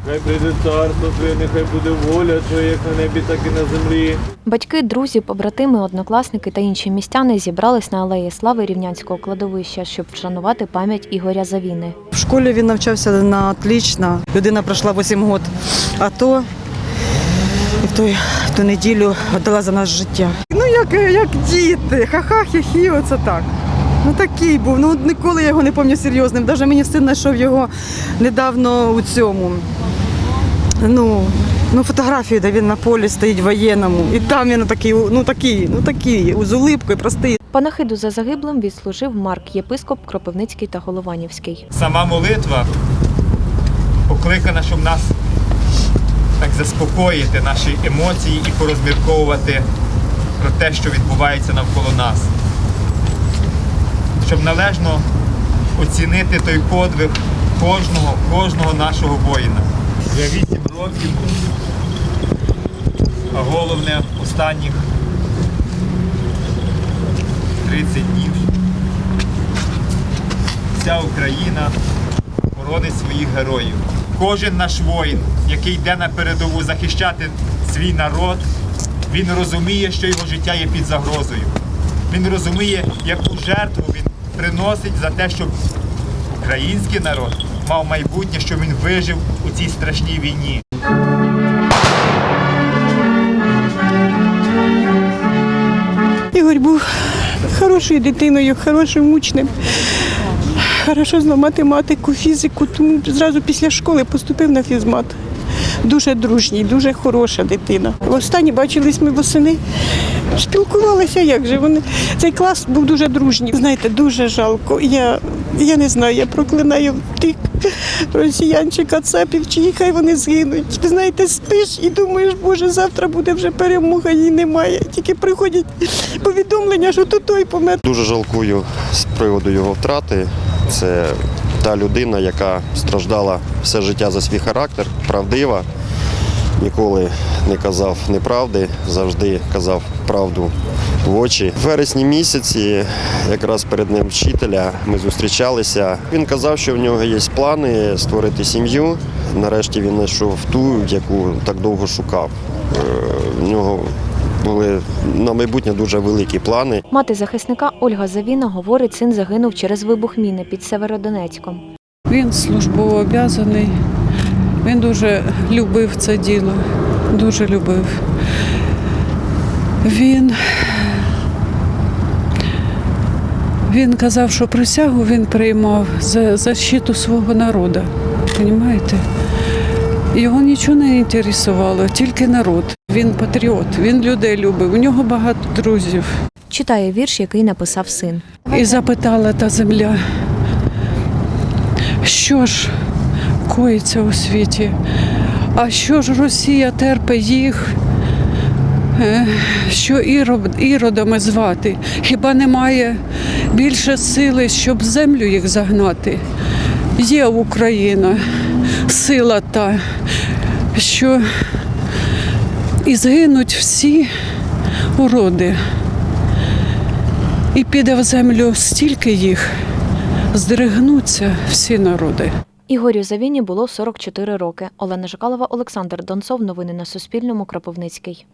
Нехай прийде царство Твоє, нехай буде воля Твоя, як на небі, так і на землі. Батьки, друзі, побратими, однокласники та інші містяни зібрались на алеї слави рівнянського кладовища, щоб вшанувати пам'ять Ігоря Завіни. В школі він навчався на отлично. Людина пройшла 8 років АТО і в, той, в ту неділю віддала за нас життя. Ну, як, як діти, ха-ха, хі-хі, оце так. Ну такий був. Ну ніколи я його не пам'ятаю серйозним. Навіть мені син знайшов його недавно у цьому. Ну, ну, фотографію, де він на полі стоїть воєнному. І там він такий, ну такий, ну такий, з улипкою, простий. Панахиду за загиблим відслужив Марк, єпископ Кропивницький та Голованівський. Сама молитва покликана, щоб нас так заспокоїти наші емоції і порозмірковувати про те, що відбувається навколо нас. Щоб належно оцінити той подвиг кожного, кожного нашого воїна. Вже вісім років, а головне останніх 30 днів вся Україна боронить своїх героїв. Кожен наш воїн, який йде на передову захищати свій народ, він розуміє, що його життя є під загрозою. Він розуміє, яку жертву він приносить за те, щоб український народ мав майбутнє, щоб він вижив у цій страшній війні. Ігор був хорошою дитиною, хорошим учнем. Хорошо знав математику, фізику, тому зразу після школи поступив на фізмат. Дуже дружній, дуже хороша дитина. Останні бачились ми восени, спілкувалися, як же вони. Цей клас був дуже дружній. Знаєте, дуже жалко. Я, я не знаю, я проклинаю тих росіян чи кацапів, чи хай вони згинуть. Знаєте, спиш і думаєш, боже, завтра буде вже перемога, її немає. Тільки приходять повідомлення, що то той помер. Дуже жалкую з приводу його втрати. Це та людина, яка страждала все життя за свій характер, правдива, ніколи не казав неправди, завжди казав правду в очі. В вересні місяці, якраз перед днем вчителя, ми зустрічалися. Він казав, що в нього є плани створити сім'ю. Нарешті він знайшов ту, яку так довго шукав. Е, В нього були на майбутнє дуже великі плани. Мати захисника Ольга Завіна говорить, син загинув через вибух міни під Северодонецьком. Він службово обязаний. Він дуже любив це діло, дуже любив. Він, він казав, що присягу він приймав за защиту свого народу. Понімаєте? Його нічого не інтересувало, тільки народ. Він патріот, він людей любив. У нього багато друзів. Читає вірш, який написав син. І запитала та земля, що ж коїться у світі, а що ж Росія терпе їх, Е, що іродами звати? Хіба немає більше сили, щоб землю їх загнати? Є Україна, сила та, що і згинуть всі уроди. І піде в землю стільки їх, здригнуться всі народи. Ігорю Завіні було 44 роки. Олена Жикалова, Олександр Донцов. Новини на Суспільному. Кропивницький.